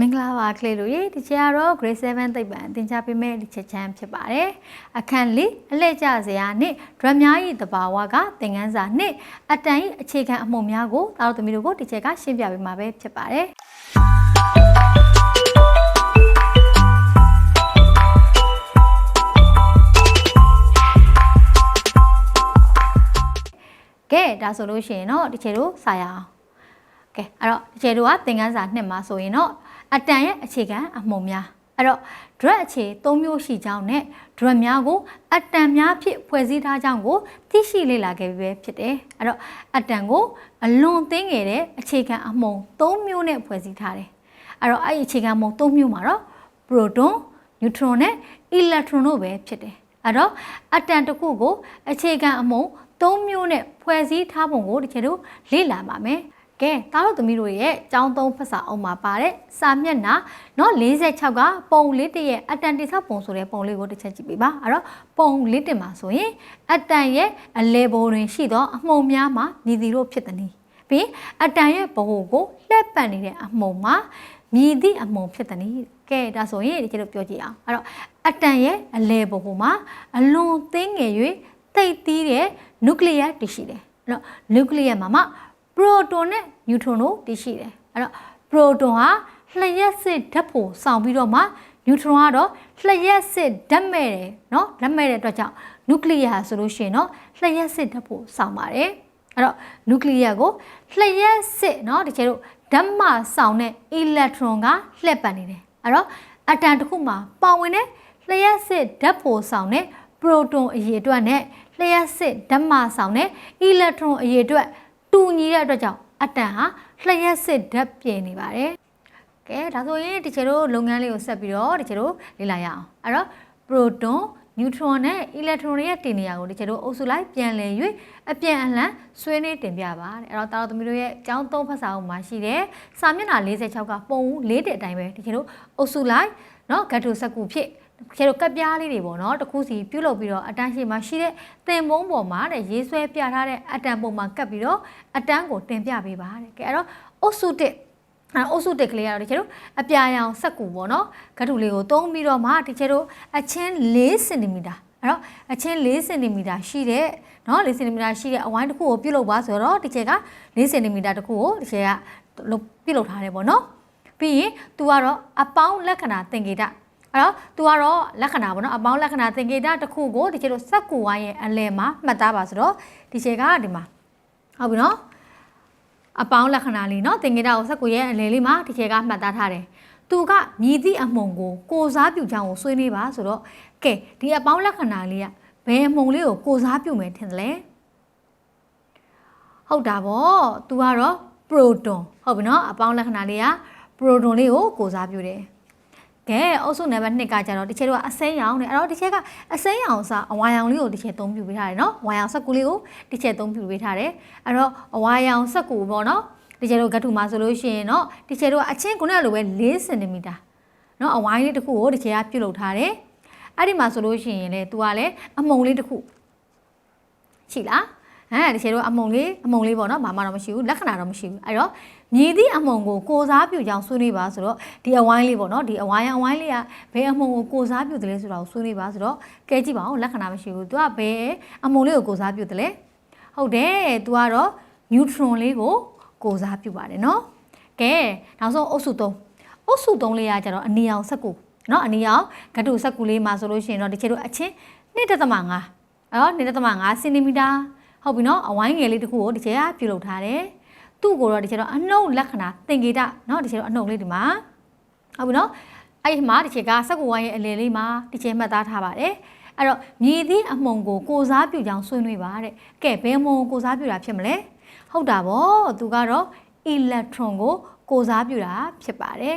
မင်္ဂလာပါကလေးတို့ရေဒီချက်ကတော့ grade 7သိပ္ပံသင်ကြားပေးမယ့်ဒီချက်ချမ်းဖြစ်ပါတယ်အခန်းလေးအလှည့်ကျစရာနဲ့ဒရမ်များ၏တဘာဝကသင်ခန်းစာနဲ့အတန်၏အခြေခံအမှုများကိုသားတို့သမီးတို့ကိုဒီချက်ကရှင်းပြပေးမှာပဲဖြစ်ပါတယ်ကဲဒါဆိုလို့ရှိရင်တော့ဒီချက်တို့စာရအောင်ကဲအဲ့တော့ဒီချက်တို့ကသင်ခန်းစာနှစ်မှာဆိုရင်တော့ အတန်ရဲ့အခြေခံအမှုများအဲ့တော့ drug အခြေ၃မျိုးရှိကြောင်းနဲ့ drug များကိုအတန်များဖြင့်ဖွဲ့စည်းထားကြောင်းကိုသိရှိလေ့လာခဲ့ပြီးပဲဖြစ်တယ်အဲ့တော့အတန်ကိုအလွန်သင်းငယ်တဲ့အခြေခံအမှု၃မျိုးနဲ့ဖွဲ့စည်းထားတယ်အဲ့တော့အဲ့ဒီအခြေခံအမှု၃မျိုးမှာတော့ proton neutron နဲ့ electron တို့ပဲဖြစ်တယ်အဲ့တော့အတန်တစ်ခုကိုအခြေခံအမှု၃မျိုးနဲ့ဖွဲ့စည်းထားပုံကိုဒီကျတို့လေ့လာပါမယ် ကဲသားတို့သမီးတို့ရဲ့ចောင်းသုံးဖတ်စာအုပ်မှာပါတဲ့စာမျက်နှာเนาะ46ကပုံလေးတစ်ရဲ့အတန်တိဆောက်ပုံဆိုတဲ့ပုံလေးကိုတစ်ချက်ကြည့်ပေးပါအဲ့တော့ပုံလေးတစ်မှာဆိုရင်အတန်ရဲ့အလဲပေါ်တွင်ရှိသောအမှုံများမှာမြည်သည်တို့ဖြစ်သည်။ပြီးအတန်ရဲ့ဘဟုကိုလှက်ပတ်နေတဲ့အမှုံမှာမြည်သည့်အမှုံဖြစ်သည်။ကဲဒါဆိုရင်ဒီကျတော့ပြောကြည့်အောင်အဲ့တော့အတန်ရဲ့အလဲဘဟုမှာအလွန်သင်းငယ်၍တိတ်သီးတဲ့နျူကလ িয়ার တည်ရှိတယ်။အဲ့တော့နျူကလ িয়ার မှာမှ proton နဲ့ neutron တို့တည်ရှိတယ်အဲ့တော့ proton ဟာလျှက်စစ်ဓာတ်ပုံဆောင်ပြီးတော့မှ neutron ကတော့လျှက်စစ်ဓာတ်မဲ့တယ်เนาะဓာတ်မဲ့တဲ့အတွက်ကြောင့် nuclear ဆိုလို့ရှိရင်เนาะလျှက်စစ်ဓာတ်ပုံဆောင်ပါတယ်အဲ့တော့ nuclear ကိုလျှက်စစ်เนาะတကယ်လို့ဓာတ်မှဆောင်တဲ့ electron ကလှည့်ပတ်နေတယ်အဲ့တော့အတန်တစ်ခုမှာပါဝင်တဲ့လျှက်စစ်ဓာတ်ပုံဆောင်တဲ့ proton အရေအတွက်နဲ့လျှက်စစ်ဓာတ်မှဆောင်တဲ့ electron အရေအတွက် တူညီတဲ့အတွက်ကြောင့်အတန်ဟာလျှက်စစ်ဓာတ်ပြင်နေပါတယ်။ကဲဒါဆိုရင်ဒီချေတို့လုပ်ငန်းလေးကိုဆက်ပြီးတော့ဒီချေတို့လေ့လာရအောင်။အဲ့တော့ proton neutron နဲ့ electron တွေရဲ့တင်နေရာကိုဒီချေတို့အုပ်စုလိုက်ပြန်လည်၍အပြန်အလှန်ဆွေးနွေးတင်ပြပါတဲ့။အဲ့တော့တာတော်သမီးတို့ရဲ့အကြောင်းသုံးဖတ်စာအုပ်မှာရှိတဲ့စာမျက်နှာ46ကပုံလေးတဲ့အတိုင်းပဲဒီချေတို့အုပ်စုလိုက်နော်ဂတ်ထုစက်ကူဖြစ် ကျတော့ကပ်ပြားလေးတွေပေါ့နော်တခုစီပြုတ်လုပ်ပြီးတော့အတန်းရှိမှရှိတဲ့တင်မုံပေါ်မှာတဲ့ရေးဆွဲပြထားတဲ့အတန်ပုံမှာကပ်ပြီးတော့အတန်းကိုတင်ပြပေးပါတဲ့ကဲအဲ့တော့အုပ်စုတစ်အဲအုပ်စုတက်ကလေးကတော့ဒီကျတော့အပြာရောင်ဆက်ကူပေါ့နော်ဂထုလေးကိုသုံးပြီးတော့မှဒီကျတော့အချင်း4စင်တီမီတာအဲ့တော့အချင်း4စင်တီမီတာရှိတဲ့နော်4စင်တီမီတာရှိတဲ့အဝိုင်းတစ်ခုကိုပြုတ်လုပ်ပါဆိုတော့ဒီကျက်က4စင်တီမီတာတစ်ခုကိုဒီကျက်ကပြုတ်လုပ်ထားတယ်ပေါ့နော်ပြီးရင် तू ကတော့အပေါင်းလက္ခဏာသင်္ကေတ အဲ့တော့သူကတော့လက္ခဏာပေါ့နော်အပေါင်းလက္ခဏာသင်္ကေတတစ်ခုကိုဒီချေလို့စက်ကူဝိုင်းရဲ့အလယ်မှာမှတ်သားပါဆိုတော့ဒီချေကဒီမှာဟုတ်ပြီနော်အပေါင်းလက္ခဏာလေးနော်သင်္ကေတကိုစက်ကူရဲ့အလယ်လေးမှာဒီချေကမှတ်သားထားတယ်သူကမြည်သည့်အမုံကိုကိုစားပြုချောင်းကိုဆွေးနွေးပါဆိုတော့ကဲဒီအပေါင်းလက္ခဏာလေးကဘယ်အမုံလေးကိုကိုစားပြုမယ်ထင်တယ်လဲဟုတ်တာဗောသူကတော့ proton ဟုတ်ပြီနော်အပေါင်းလက္ခဏာလေးက proton လေးကိုကိုစားပြုတယ် ကဲအုပ်စုနံပါတ်2ကကြတော့တစ်ချက်တော့အစိမ်းရောင်နဲ့အဲ့တော့တစ်ချက်ကအစိမ်းရောင်စားအဝါရောင်လေးကိုတစ်ချက်သုံးပြပေးထားတယ်နော်ဝါရောင်၁၉လေးကိုတစ်ချက်သုံးပြပေးထားတယ်အဲ့တော့အဝါရောင်၁၉ပေါ့နော်တစ်ချက်တော့ဂတ်ထူမှာဆိုလို့ရှိရင်တော့တစ်ချက်တော့အချင်းခုနလိုပဲ၄စင်တီမီတာနော်အဝိုင်းလေးတစ်ခုကိုတစ်ချက်ကပြုတ်လုပ်ထားတယ်အဲ့ဒီမှာဆိုလို့ရှိရင်လေ तू ကလည်းအမုံလေးတစ်ခုရှိလား ဟမ်ဒီချေတို့အမုံလေးအမုံလေးပေါ့နော်ဘာမှတော့မရှိဘူးလက္ခဏာတော့မရှိဘူးအဲ့တော့မြည်သည့်အမုံကိုကိုစားပြုကြောင်းဆွေးနွေးပါဆိုတော့ဒီအဝိုင်းလေးပေါ့နော်ဒီအဝိုင်းအဝိုင်းလေးကဘယ်အမုံကိုကိုစားပြုတယ်လဲဆိုတာကိုဆွေးနွေးပါဆိုတော့ကဲကြည့်ပါဦးလက္ခဏာမရှိဘူးသူကဘယ်အမုံလေးကိုကိုစားပြုတယ်လဲဟုတ်တယ်သူကတော့ neutron လေးကိုကိုစားပြုပါတယ်နော်ကဲနောက်ဆုံးအုပ်စု3အုပ်စု3လေးကကျတော့အနီအောင်ဆက်ကူနော်အနီအောင်ဂတုဆက်ကူလေးမှာဆိုလို့ရှိရင်တော့ဒီချေတို့အချင်း2.5အဲ့တော့2.5စင်တီမီတာ ဟုတ်ပြီနော်အဝိုင်းငယ်လေးတစ်ခုကိုဒီချေကပြုလုပ်ထားတယ်သူ့ကိုတော့ဒီချေတော့အနှုတ်လက္ခဏာသင်္ကေတနော်ဒီချေတော့အနှုတ်လေးဒီမှာဟုတ်ပြီနော်အဲ့ဒီမှာဒီချေကစက်ကူဝိုင်းရဲ့အလယ်လေးမှာဒီချေမှတ်သားထားပါတယ်အဲ့တော့မြည်သည့်အမုံကိုကိုစားပြုကြောင်းဆွေးနွေးပါတဲ့ကဲဘယ်မုံကိုစားပြုတာဖြစ်မလဲဟုတ်တာဗောသူကတော့ electron ကိုကိုစားပြုတာဖြစ်ပါတယ်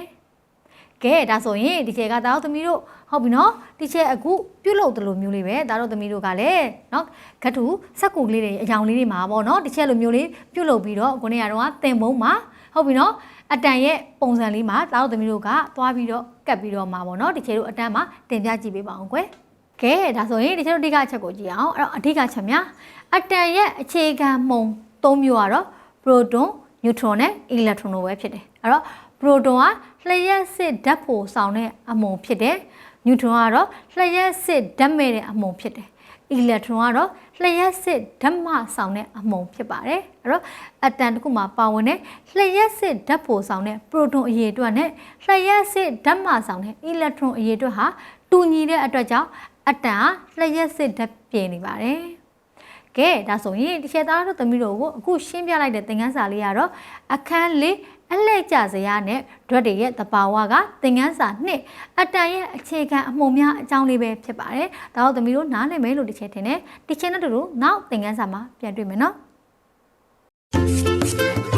ကဲဒါဆိုရင်ဒီချေကတာတို့သမီးတို့ဟုတ်ပြီနော်ဒီချေအခုပြုတ်လို့တလို့မျိုးလေးပဲဒါတို့သမီးတို့ကလည်းနော်ဂတ်ထုစက်ကူကလေးတွေအယောင်လေးတွေမှာပေါ့နော်ဒီချေလိုမျိုးလေးပြုတ်လို့ပြီးတော့ကိုနေရတော့တင်ပုံးမှာဟုတ်ပြီနော်အတန်ရဲ့ပုံစံလေးမှာတာတို့သမီးတို့ကသွားပြီးတော့ကတ်ပြီးတော့မှာပေါ့နော်ဒီချေတို့အတန်မှာတင်ပြကြည့်ပေးပါအောင်ကွယ်ကဲဒါဆိုရင်ဒီချေတို့အဓိကအချက်ကိုကြည့်အောင်အဲ့တော့အဓိကချက်များအတန်ရဲ့အခြေခံမုံ၃မျိုးကတော့ proton neutron နဲ့ electron တို့ပဲဖြစ်တယ်အဲ့တော့ ရိုတွန်ကလျှက်စစ်ဓာတ်ပိုဆောင်တဲ့အမုံဖြစ်တယ်နျူထရွန်ကတော့လျှက်စစ်ဓာတ်မဲ့တဲ့အမုံဖြစ်တယ်အီလက်ထရွန်ကတော့လျှက်စစ်ဓာတ်မဆောင်တဲ့အမုံဖြစ်ပါတယ်အဲ့တော့အတန်တစ်ခုမှာပါဝင်တဲ့လျှက်စစ်ဓာတ်ပိုဆောင်တဲ့ပရိုတွန်အရေအတွက်နဲ့လျှက်စစ်ဓာတ်မဆောင်တဲ့အီလက်ထရွန်အရေအတွက်ဟာတူညီတဲ့အတွက်ကြောင့်အတန်ဟာလျှက်စစ်ဓာတ်ပြင်းနေပါတယ်ကဲဒါဆိုရင်တချေသားတို့သမီးတို့ကိုအခုရှင်းပြလိုက်တဲ့သင်ခန်းစာလေးကတော့အခန်းလေး အလှည့်ကျစရာနဲ့ drug တွေရဲ့တဘာဝကသင်ခန်းစာနှစ်အတန်ရဲ့အခြေခံအမှုများအကြောင်းလေးပဲဖြစ်ပါတယ်။ဒါတော့သမီးတို့နားလည်မယ်လို့တစ်ချက်ထင်တယ်။ဒီချက်နဲ့တူတူနောက်သင်ခန်းစာမှာပြန်တွေ့မယ်နော်။